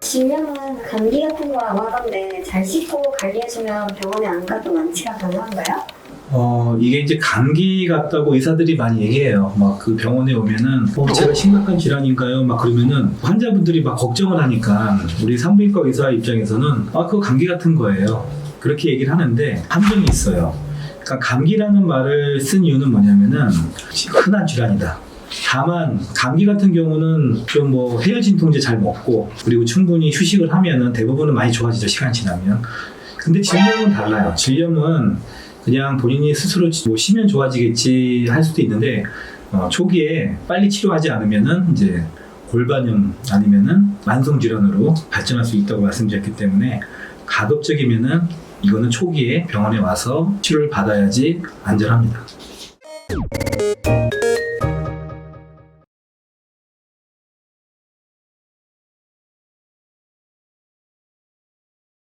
질염은 감기 같은 거라고 하던데 잘 씻고 관리해주면 병원에 안 가도 완치가 가능한가요? 어, 이게 이제 감기 같다고 의사들이 많이 얘기해요. 막 그 병원에 오면은, 어, 제가 심각한 질환인가요? 막 그러면은 환자분들이 막 걱정을 하니까 우리 산부인과 의사 입장에서는, 아, 그거 감기 같은 거예요. 그렇게 얘기를 하는데 함정이 있어요. 그러니까 감기라는 말을 쓴 이유는 뭐냐면은 흔한 질환이다. 다만 감기 같은 경우는 좀 뭐 해열 진통제 잘 먹고 그리고 충분히 휴식을 하면은 대부분은 많이 좋아지죠 시간 지나면. 근데 질염은 달라요. 질염은 그냥 본인이 스스로 뭐 쉬면 좋아지겠지 할 수도 있는데 어, 초기에 빨리 치료하지 않으면은 이제 골반염 아니면은 만성 질환으로 발전할 수 있다고 말씀드렸기 때문에 가급적이면은 이거는 초기에 병원에 와서 치료를 받아야지 안전합니다.